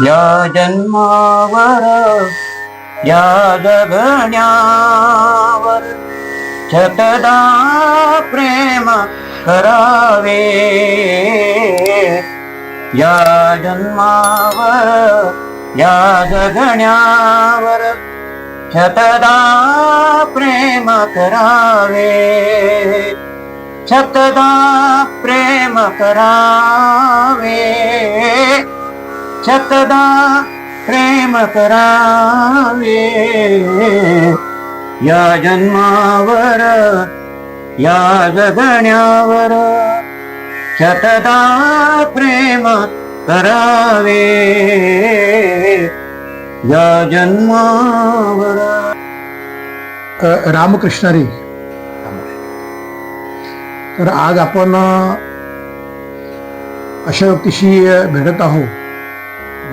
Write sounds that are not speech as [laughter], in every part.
या जन्मावर या जगण्यावर छतदा प्रेम करावे. या जन्मावर या जगण्यावर छतदा प्रेम करावे. छतदा प्रेम करावे. शतदा प्रेम करावे। या जन्मावर या जगण्यावर शतदा प्रेम करावे। या जन्मावर। रामकृष्णारी रामकृष्णरी तर आज आपण अशा व्यक्तीशी भेटत आहोत.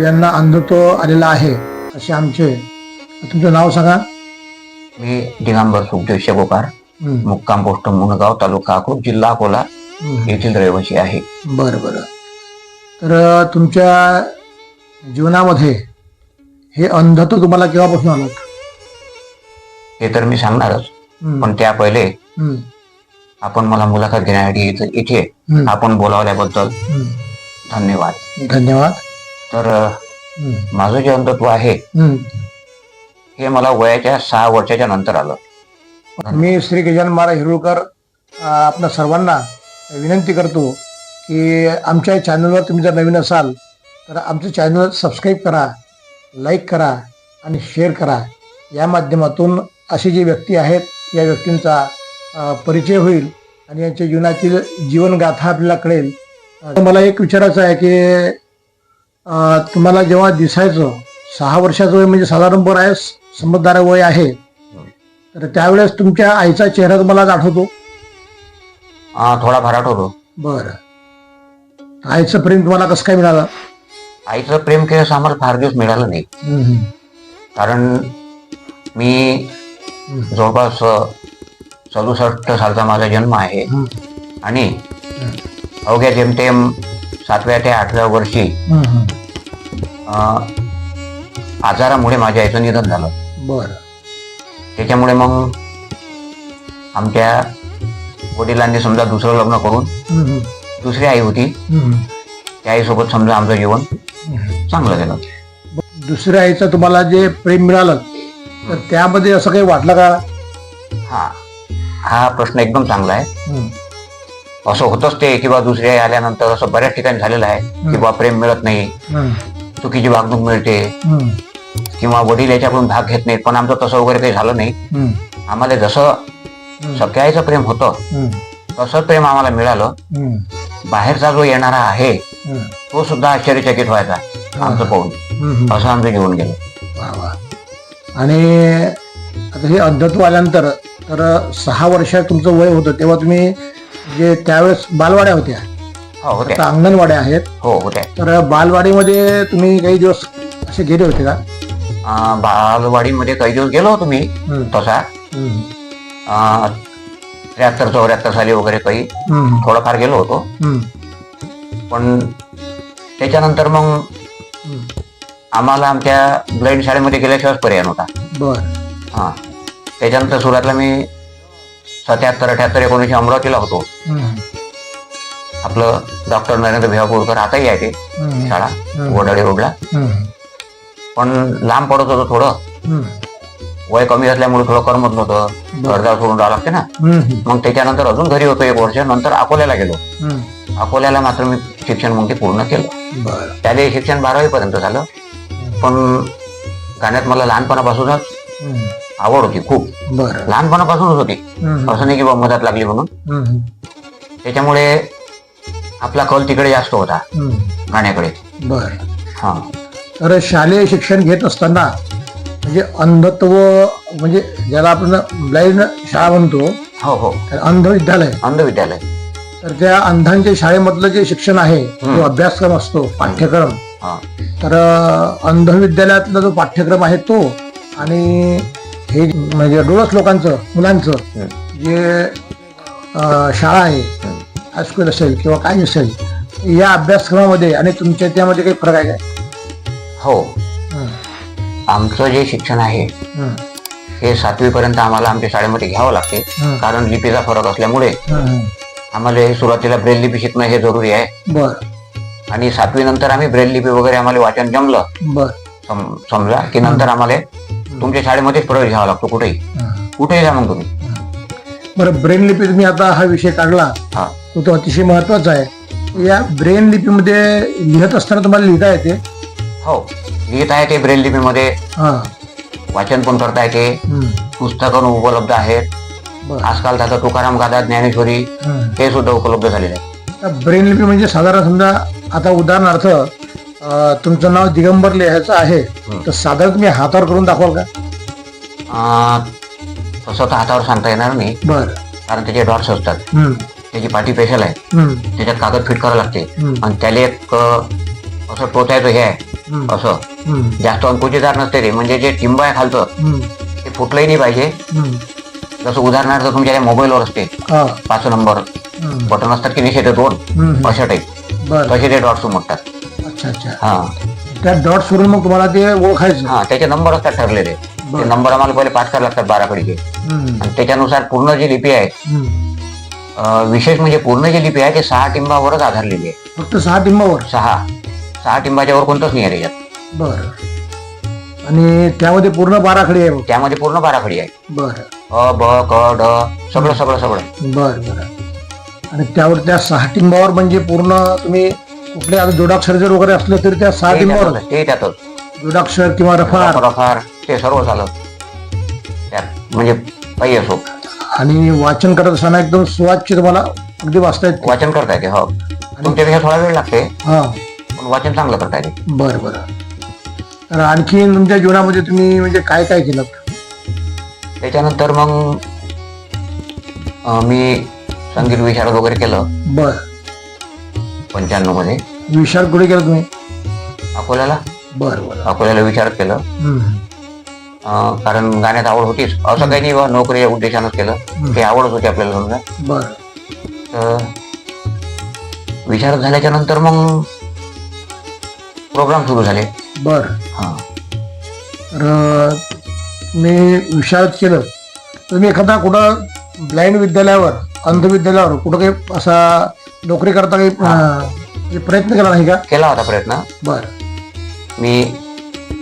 ज्यांना अंधत्व आलेला आहे असे आमचे तुमचं नाव सांगा. मी दिगंबर सुखदेव शेगोकार मुक्काम पोस्ट मुनगाव तालुका अकोट जिल्हा अकोला. येथील रहिवासी आहे. बरं बरं. तर तुमच्या जीवनामध्ये हे अंधत्व तुम्हाला केव्हापासून आलं? हे तर मी सांगणारच पण त्या पहिले आपण मला मुलाखत घेण्यासाठी इथं- आपण बोलावल्याबद्दल. धन्यवाद. धन्यवाद. तर माझं जे अंधत्व आहे हं. मला वयाच्या सहा वर्षाच्या नंतर आलं. मी श्री गजानन महाराज हिरुळकर आपणा सर्वांना विनंती करतो की आमच्या चॅनलवर तुम्ही जर नवीन असाल तर आमचं चॅनल सबस्क्राईब करा लाईक करा आणि शेअर करा. या माध्यमातून असे जे व्यक्ती आहेत या व्यक्तींचा परिचय होईल आणि यांच्या जीवनातील जीवनगाथा आपल्याला कळेल. मला एक विचारायचं आहे की तुम्हाला जेव्हा दिसायचं सहा वर्षाचं वय म्हणजे साधारण बरं आहे समजदार वय आहे. तर त्यावेळेस तुमच्या आईचा चेहरा तुम्हाला आठवतो? थोडा भराट होतो बरं. आईचं प्रेम तुम्हाला कसं काय मिळालं? आईचं प्रेम केलं असं आम्हाला फार दिवस मिळालं नाही. कारण मी जवळपास सदुसष्ट सालचा माझा जन्म आहे. आणि अवघ्या जेमतेम सातव्या ते आठव्या वर्षी. अ, आजारामुळे माझ्या आईचं निधन झालं. बरं. त्याच्यामुळे मग आमच्या वडिलांनी समजा दुसरं लग्न करून दुसरी आई होती. त्या आईसोबत समजा आमचं जीवन. चांगलं गेलं. दुसऱ्या आईचं तुम्हाला जे प्रेम मिळालं तर त्यामध्ये असं काही वाटलं का? हा. हा प्रश्न एकदम चांगला आहे. असं होतच ते किंवा दुसरी आई आल्यानंतर असं बऱ्याच ठिकाणी झालेलं आहे की बा प्रेम मिळत नाही. चुकीची वागणूक मिळते. किंवा वडील याच्याकडून भाग घेत नाहीत पण आमचं तसं वगैरे काही झालं नाही. आम्हाला जसं हम्म, सगळ्या आईचं प्रेम होतं तसं प्रेम आम्हाला मिळालं. बाहेरचा जो येणारा आहे तो सुद्धा आश्चर्यचकित व्हायचा आमचं पाहून. असं आमचं जीवन गेलं. आणि आता हे अंधत्व आल्यानंतर तर सहा वर्षात तुमचं वय होतं तेव्हा तुम्ही जे त्यावेळेस बालवाड्या होत्या. हो आता अंगणवाड्या आहेत. हो होत्या. तर बालवाडीमध्ये तुम्ही काही दिवस असे गेले होते का? अं, बालवाडीमध्ये काही दिवस गेलो होतो मी. हम्म, तसा. हम्म, त्र्याहत्तर चौऱ्याहत्तर साली वगैरे काही हम्म, थोडाफार गेलो होतो. हम्म, पण त्याच्यानंतर मग हम्म. आम्हाला आमच्या ब्लाइंड शाळेमध्ये गेल्याशिवाय पर्याय नव्हता. बर. हां. त्याच्यानंतर सुरुवातला मी सत्याहत्तर अठ्याहत्तर एकोणीसशे अमरावतीला होतो. आपलं डॉक्टर नरेंद्र भिवापूरकर आताही आहे ते शाळा. वडाळी रोडला. पण लांब पडत होतं थोडं. वय कमी असल्यामुळे थोडं करमत नव्हतं. घरदार सोडून राहावं लागते ना. मग त्याच्यानंतर अजून घरी होतो एक वर्ष नंतर अकोल्याला गेलो. अकोल्याला मात्र मी शिक्षण मग ते पूर्ण केलं. त्याला शिक्षण बारावी पर्यंत झालं पण गाण्यात मला लहानपणापासूनच आवड होती खूप. बर. लहानपणापासूनच होती. हम्म, असं नाही की बा मदत लागली म्हणून. हम्म, त्याच्यामुळे आपला कल तिकडे जास्त होता हम्म, गाण्याकडे बर. हा. तर शालेय शिक्षण घेत असताना म्हणजे अंधत्व म्हणजे ज्याला आपण ब्लाइंड शाळा म्हणतो हो हो. तर अंध विद्यालय अंध विद्यालय तर त्या अंधांच्या शाळेमधलं जे शिक्षण आहे जो अभ्यासक्रम असतो पाठ्यक्रम हा. तर अंध विद्यालयातला जो पाठ्यक्रम आहे तो आणि हे म्हणजे डोळस लोकांचं मुलांचं. जे शाळा आहे हायस्कूल असेल किंवा काही असेल या अभ्यासक्रमामध्ये आणि तुमच्या त्यामध्ये काही फरक आहे काय? हो. आमचं जे शिक्षण आहे हं, हे सातवी पर्यंत आम्हाला आमच्या शाळेमध्ये घ्यावं लागते कारण लिपीचा फरक असल्यामुळे. आम्हाला हे सुरुवातीला ब्रेल लिपी शिकणं हे जरुरी आहे. बर. आणि सातवी नंतर आम्ही ब्रेल लिपी वगैरे आम्हाला वाचन जमलं. समजा की नंतर आम्हाला तुमच्या शाळेमध्येच प्रवेश घ्यावा लागतो कुठेही. कुठेही जा मग तुम्ही. बरं ब्रेन लिपी तुम्ही आता हा विषय काढला. हा. तो तो अतिशय महत्त्वाचा आहे. या ब्रेन लिपीमध्ये लिहित असताना तुम्हाला लिहिता येते? हो. लिहित आहे ते ब्रेल लिपीमध्ये. हा. वाचन पण करता येते. पुस्तकं उपलब्ध आहेत. आजकाल आता तुकाराम गाथा ज्ञानेश्वरी हं. सुद्धा उपलब्ध झालेले आहे. ब्रेन लिपी म्हणजे साधारण समजा आता उदाहरणार्थ तुमचं नाव दिगंबर लिहायचं आहे. तर साधारण तुम्ही हातावर करून दाखवाल का? अं, तसं तर हातावर सांगता येणार नाही. बर. कारण त्याचे डॉट्स असतात. हं, त्याची पाठी पेशल आहे. त्याच्यात कागद फिट करावं लागते. आणि त्याला एक अं, असं टोचायचं हे आहे. असं. जास्त अंकुचीदार नसते ते. म्हणजे जे टिंब आहे खालचं हं, ते फुटलंही नाही पाहिजे. हं. जसं उदाहरणार्थ तुमच्या मोबाईलवर असते. पाच नंबर. बटन असतात की नाही ते दोन. हं, अशा टाईप बर. तसे ते डॉट्स उमटतात. अच्छा अच्छा. हा. त्या डॉट्स वरून मग तुम्हाला ते ओळखायचं. हा त्याचे नंबर असतात ठरलेले. ते बरं. नंबर आम्हाला पहिले पाच करावे लागतात बारा कडीचे आणि त्याच्यानुसार पूर्ण जी लिपी आहे. अं, विशेष म्हणजे पूर्ण जी लिपी आहे ते सहा टिंबावरच आधारलेली आहे. फक्त सहा टिंबावर? सहा. सहा टिंबाच्या वर कोणतंच नाही आहे त्याच्यात. बर. आणि त्यामध्ये पूर्ण बाराखडी आहे त्यामध्ये पूर्ण बाराखडी आहे. बर. अ ब क ड सगळं सगळं सगळं. बर बर. आणि त्यावर त्या सहा टिंबावर म्हणजे पूर्ण तुम्ही कुठले आता जोडाक्षर जर वगैरे असलं तरी त्या सहा टिंबावर त्यातच ते त्यातच जोडाक्षर किंवा रफार. रफार ते सर्व झालं. त्यात म्हणजे काही असो. आणि वाचन करत असताना एकदम सुवाच्य तुम्हाला अगदी वाचता येते. वाचन करता येते हो. तुमच्यापेक्षा थोडा वेळ लागते. हा. पण वाचन चांगलं करता येते. बर बर. तर आणखी तुमच्या जीवनामध्ये तुम्ही म्हणजे काय काय केलं? त्याच्यानंतर मग अं, मी संगीत विशारद वगैरे केलं. बर. पंच्याण्णवमध्ये. विशाल कुठे केलं तुम्ही? अकोल्याला. बर बर. अकोल्याला विचारत केलं. अं, कारण गाण्यात आवड होतीच. असं काही नाही बा नोकरीच्या उद्देशानंच केलं. ते आवडच होती आपल्याला समजा. बर. तर विचारत झाल्याच्यानंतर मग प्रोग्राम सुरू झाले. बर. हा. तर मी विशाळत केलं. तुम्ही एखादा कुठं ब्लाइंड विद्यालयावर अंध विद्यालयावर कुठं काही असा नोकरी करता काही अं, प्रयत्न केला नाही का? केला होता प्रयत्न. बर. मी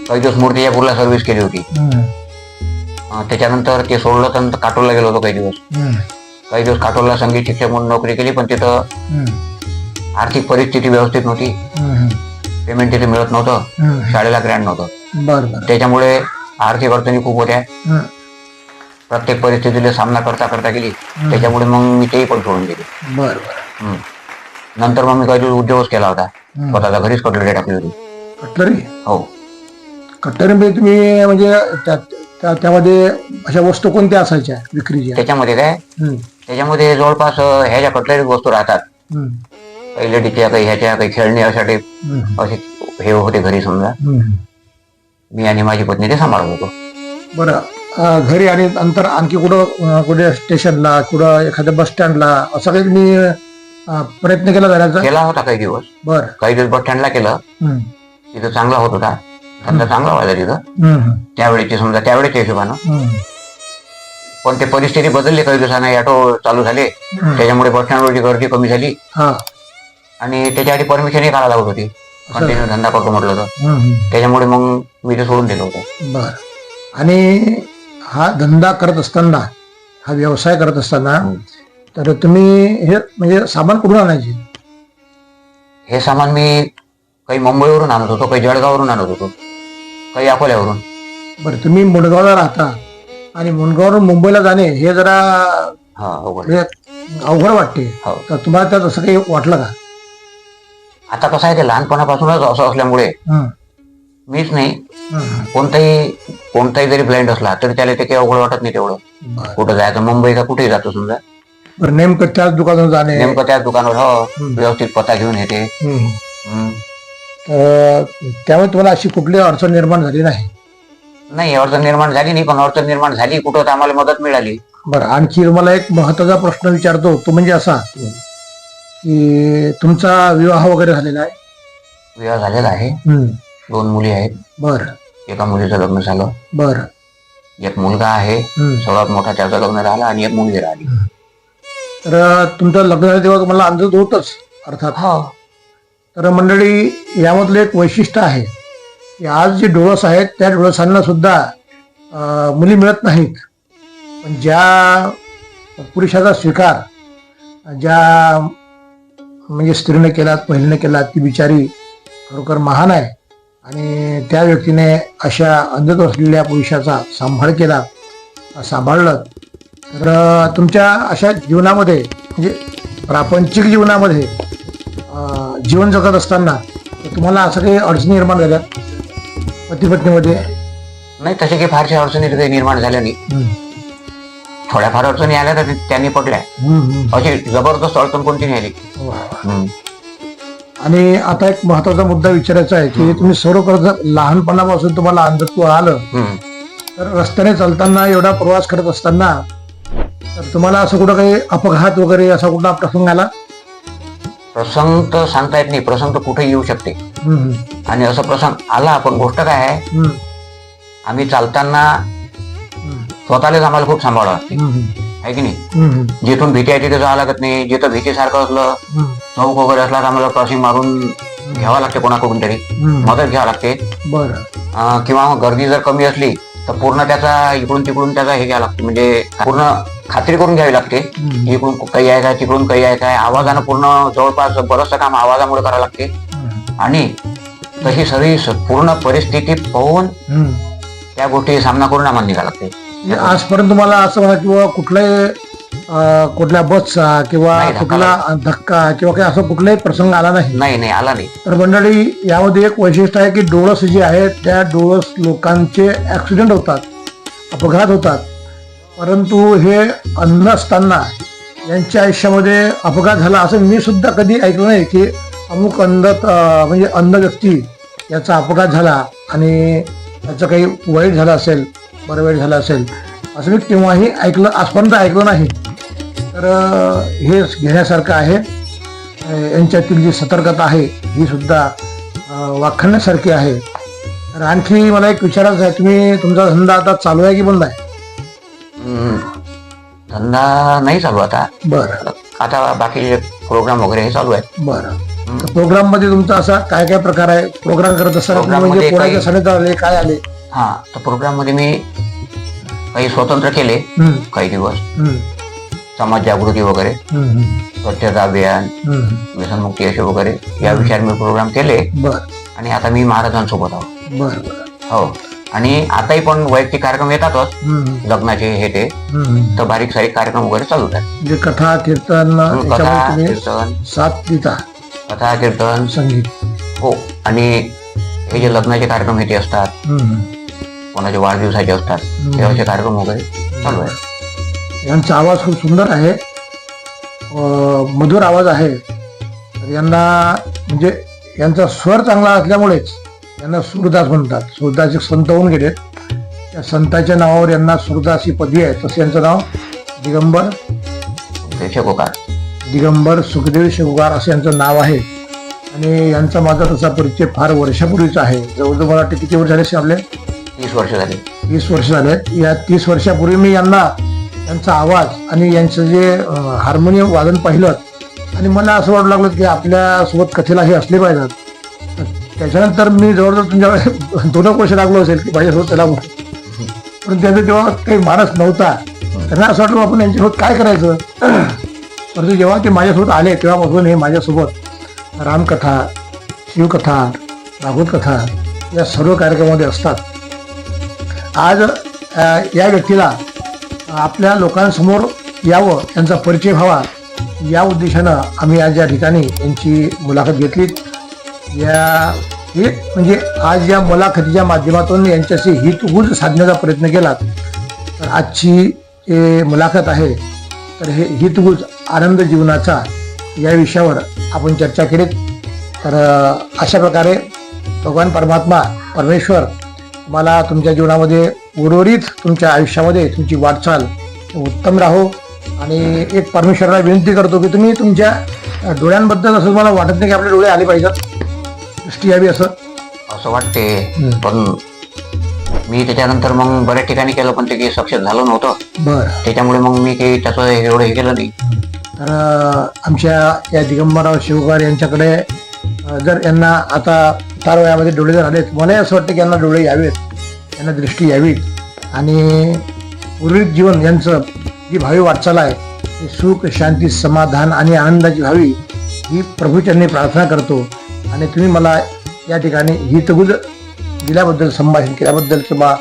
काही दिवस मूर्तिजापूरला सर्व्हिस केली होती. अं, त्याच्यानंतर ते सोडलं तर काटोलला गेलो होतो काही दिवस. काही दिवस काटोलला संगीत शिक्षक म्हणून नोकरी केली पण तिथं आर्थिक परिस्थिती व्यवस्थित नव्हती. पेमेंट तिथे मिळत नव्हतं. शाळेला ग्रँड नव्हतं. बर बर. त्याच्यामुळे आर्थिक अडचणी खूप होत्या. प्रत्येक परिस्थितीला सामना करता करता गेली. त्याच्यामुळे मग मी तेही पण सोडून गेले. बर बर. हम्म. नंतर मग मी काही दिवस उद्योगच केला होता. हं. स्वतःचा घरीच कटलेट टाकली होती कटलरी? हो. कटलरीमध्ये तुम्ही म्हणजे त्या- त्या- त्यामध्ये अशा वस्तू कोणत्या असायच्या विक्रीच्या? त्याच्यामध्ये काय? त्याच्यामध्ये जवळपास अं, ह्या ज्या कटलरी वस्तू राहतात काही लेडीच्या काही ह्याच्या काही खेळणी अशा टाईप असे हे होते घरी समजा. मी आणि माझी पत्नी ते सांभाळत होतो. बरं अं, घरी आणि नंतर आणखी कुठं अं, कुठे स्टेशनला कुठं एखाद्या बस स्टँडला असं काही तुम्ही अं, प्रयत्न केला जाण्याचा? केला होता काही दिवस. बर. काही दिवस बस स्टँडला केलं. हं, तिथं चांगला होत होता. धंदा चांगला व्हायला तिथं. त्यावेळेची समजा त्यावेळेच्या हिशोबानं. हं, पण ते परिस्थिती बदलली काही दिवसांनी ऑटो चालू झाले. हं. त्याच्यामुळे बस स्टँडवरची गर्दी कमी झाली. हा. आणि त्याच्यासाठी परमिशनही काढायला लागत होती. कंटिन्यू धंदा करतो म्हटलं तर. त्याच्यामुळे मग मी ते सोडून दिलं होतं. बर. आणि हा धंदा करत असताना हा व्यवसाय करत असताना तर तुम्ही हे म्हणजे सामान कुठून आणायचे? हे सामान मी काही मुंबईवरून आणत होतो काही जळगाववरून आणत होतो काही अकोल्यावरून. बरं तुम्ही मुंडगावला राहता आणि मुंडगाववरून मुंबईला जाणे हे जरा हा अवघड. म्हणजे अवघड वाटते. हो. तर तुम्हाला त्यात असं काही वाटलं का? आता कसं आहे ते लहानपणापासूनच असं असल्यामुळे हं, मीच नाही. हं, कोणताही कोणताही जरी ब्लाइंड असला तरी त्याला ते काही अवघड वाटत नाही तेवढं. बरं. कुठं जायचं मुंबई का कुठेही जातो समजा. बरं नेमकं त्याच दुकानावर जाणे. नेमकं त्याच दुकानावर हो व्यवस्थित पत्ता घेऊन येते. हम्म. तर त्यामुळे तुम्हाला अशी कुठली अडचण निर्माण झाली नाही? नाही अडचण निर्माण झाली नाही पण अडचण निर्माण झाली कुठं तर आम्हाला मदत मिळाली. बरं आणखी मला एक महत्त्वाचा प्रश्न विचारतो तो म्हणजे असा की तुमचा विवाह वगैरे झालेला आहे? विवाह झालेला आहे. दोन मुली आहेत. बर. एका मुलीचं लग्न झालं. बर. एक मुलगा आहे. हम्म. सर्वात मोठा त्याचं लग्न झालं आणि एक मुलगी राहिली. तर तुमचं लग्न झालं तेव्हा मला अंदाज होतच अर्थात. हो. तर मंडळी यामधलं एक वैशिष्ट्य आहे की आज जे डोळस आहेत त्या डोळसांना सुद्धा मुली मिळत नाहीत. पण ज्या पुरुषाचा स्वीकार ज्या म्हणजे स्त्रीने केला महिलेने केला ती बिचारी खरोखर महान आहे. आणि त्या व्यक्तीने अशा अंधत्व असलेल्या पुरुषाचा सांभाळ केला सांभाळलं तर तुमच्या अशा जीवनामध्ये म्हणजे प्रापंचिक जीवनामध्ये जीवन जगत असताना तुम्हाला असं काही अडचणी निर्माण झाल्या? पती पत्नीमध्ये नाही तसे काही फारशा अडचणी निर्माण झाल्या नाही. थोड्याफार अडचणी आल्या तर त्यांनी पडल्या. अशी जबरदस्त अडचण कोणती नाही आली. आणि आता एक महत्त्वाचा मुद्दा विचारायचा आहे की तुम्ही सर्व कर्ज लहानपणापासून तुम्हाला अंधत्व आलं. तर रस्त्याने चालताना एवढा प्रवास करत असताना तर तुम्हाला असं कुठं काही अपघात वगैरे असा कुठला प्रसंग आला? प्रसंग तर सांगता येत नाही. प्रसंग तर कुठे येऊ शकते. हम्म, आणि असं प्रसंग आला पण गोष्ट काय आहे? हम्म, आम्ही चालताना हम्म, स्वतःलाच आम्हाला खूप सांभाळावं लागते. हम्म, आहे की नाही? हम्म, जिथून भीती आहे तिथे जावं लागत नाही. जिथं भीतीसारखं असलं हम्म, चौक वगैरे असला तर आम्हाला क्रॉसिंग मारून घ्यावं लागते कोणाकडून तरी. हम्म. मदत घ्यावं लागते. बरं. अं, किंवा मग गर्दी जर कमी असली तर पूर्ण त्याचा इकडून तिकडून त्याचा हे घ्यावं लागते. म्हणजे पूर्ण खात्री करून घ्यावी लागते. इकडून काही आहे काय तिकडून काही आहे काय? आवाजानं पूर्ण जवळपास बरंचसं काम आवाजामुळे करावं लागते. आणि तशी सगळी पूर्ण परिस्थिती पाहून. त्या गोष्टी सामना करून आम्हाला निघावं लागते. म्हणजे आजपर्यंत तुम्हाला असं म्हणा किंवा कुठल्याही अं, कुठल्या बसचा किंवा कुठला धक्का किंवा काही असं कुठलाही प्रसंग आला नाही. नाही नाही आला नाही. तर मंडळी यामध्ये एक वैशिष्ट्य आहे की डोळस जे आहेत त्या डोळस लोकांचे ऍक्सिडेंट होतात अपघात होतात. परंतु हे अंध असताना यांच्या आयुष्यामध्ये अपघात झाला असं मी सुद्धा कधी ऐकलं नाही की अमुक अंध म्हणजे अंध व्यक्ती याचा अपघात झाला आणि त्याचं काही वाईट झालं असेल बरं वाईट झालं असेल असं मी केव्हाही ऐकलं आजपर्यंत ऐकलं नाही. तर हे घेण्यासारखं आहे. यांच्यातील जी सतर्कता आहे ही सुद्धा वाखाणण्यासारखी आहे. तर आणखी मला एक विचारायचं आहे तुम्ही तुमचा धंदा आता चालू आहे की बंद आहे? धंदा नाही चालू आता. बरं. आता बाकी प्रोग्राम वगैरे हे चालू आहेत. बरं. तर प्रोग्राममध्ये तुमचा असा काय काय प्रकार आहे? प्रोग्राम करत असताना म्हणजे मध्ये कोणाच्या काही- सणेत आले? काय आले? हा तर प्रोग्राममध्ये मी काही स्वतंत्र केले. हम्म, काही दिवस. हम्म, समाज जागृती वगैरे. हम्म, हम्म, स्वच्छता अभियान हम्म. व्यसनमुक्ती असे वगैरे. या विषयावर मी प्रोग्राम केले. बरं. आणि आता मी महाराजांसोबत आहो बरं बरं. हो. आणि आताही पण वैयक्तिक कार्यक्रम येतातच लग्नाचे हे ते. तर बारीक सारीक कार्यक्रम वगैरे चालू आहेत म्हणजे कथा कीर्तन कथा कीर्तन. साथ देता कथा कीर्तन. संगीत. हो. आणि हे जे लग्नाचे कार्यक्रम हे ते असतात. कोणाचे वाढदिवसाचे असतात. ते असे कार्यक्रम वगैरे चालू आहेत. यांचा आवाज खूप सुंदर आहे. मधुर आवाज आहे. तर यांना म्हणजे यांचा स्वर चांगला असल्यामुळेच यांना सूरदास म्हणतात. सूरदास एक संत होऊन गेले त्या संताच्या नावावर यांना सूरदास ही पदवी आहे. तसं यांचं नाव दिगंबर शेकोकार. दिगंबर सुखदेव शेवगार असं यांचं नाव आहे. आणि यांचा माझा तसा परिचय फार वर्षापूर्वीचा आहे. जवळजवळ मला वाटतं किती वर्ष झाले आपले? तीस वर्ष झाली. तीस वर्ष झाले. या तीस वर्षापूर्वी मी यांना यांचा आवाज आणि यांचं जे हार्मोनियम वादन पाहिलं आणि मला असं वाटू लागलं की आपल्यासोबत कथेला हे असले पाहिजेत. त्याच्यानंतर मी जवळजवळ तुमच्या [laughs] दोन एक वर्ष लागलो असेल की माझ्यासोबत त्याला पण त्याचा तेव्हा काही माणस नव्हता त्यांना असं वाटलं आपण यांच्यासोबत काय करायचं? [clears throat] परंतु जेव्हा ते माझ्यासोबत आले तेव्हापासून हे माझ्यासोबत रामकथा शिवकथा भागवत कथा या सर्व कार्यक्रमामध्ये असतात. आज या व्यक्तीला आपल्या लोकांसमोर यावं त्यांचा परिचय व्हावा या उद्देशानं आम्ही आज या ठिकाणी यांची मुलाखत घेतली या हे म्हणजे आज या मुलाखतीच्या माध्यमातून यांच्याशी हितगुज साधण्याचा प्रयत्न केला तर आजची मुलाखत आहे तर हे हितगुज आनंद जीवनाचा या विषयावर आपण चर्चा केली तर अशा प्रकारे भगवान परमात्मा परमेश्वर तुम्हाला तुमच्या जीवनामध्ये उर्वरित तुमच्या आयुष्यामध्ये तुमची वाटचाल उत्तम राहो. आणि एक परमेश्वराला विनंती करतो की तुम्ही तुमच्या डोळ्यांबद्दल असं तुम्हाला वाटत नाही की आपले डोळे आले पाहिजेत. दृष्टी यावी असं? असं वाटते. हम्म. पण मी त्याच्यानंतर मग बऱ्याच ठिकाणी केलं पण ते काही सक्सेस झालं नव्हतं. बर. त्याच्यामुळे मग मी काही त्याचं एवढं हे केलं नाही. तर अं, आमच्या या दिगंबरराव शिवकार यांच्याकडे अं, जर यांना आता तार वयामध्ये डोळे जर आलेत मलाही असं वाटतं की यांना डोळे यावेत यांना दृष्टी यावीत. आणि उर्वरित जीवन यांचं जी भावी वाटचाल आहे ती सुख शांती समाधान आणि आनंदाची व्हावी ही प्रभूचरणी प्रार्थना करतो. आणि तुम्ही मला या ठिकाणी ही दिल्याबद्दल संभाषण केल्याबद्दल किंवा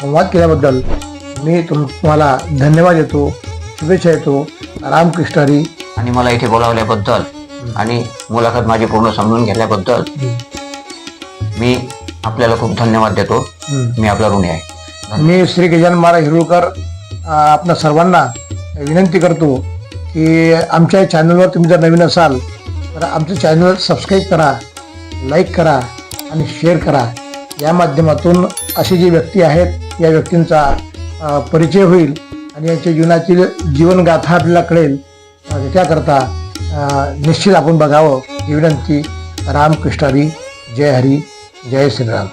संवाद केल्याबद्दल मी तुम तुम्हाला धन्यवाद देतो शुभेच्छा देतो. रामकृष्ण हरी. आणि मला इथे बोलावल्याबद्दल आणि मुलाखत माझी पूर्ण समजून घेतल्याबद्दल मी आपल्याला खूप धन्यवाद देतो. मी आपला ऋणी आहे. मी श्री गजानन महाराज हिरुळकर आपणा सर्वांना विनंती करतो की आमच्या चॅनलवर तुम्ही जर नवीन असाल तर आमचं चॅनल सबस्क्राईब करा. लाईक करा आणि शेअर करा. या माध्यमातून अशी जी व्यक्ती आहेत या व्यक्तींचा परिचय होईल आणि यांच्या जीवनातील जीवनगाथा आपल्याला कळेल. त्याकरता निश्चित आपण बघावं. ही विनंती रामकृष्ण हरी जय हरी. जय श्रीराम.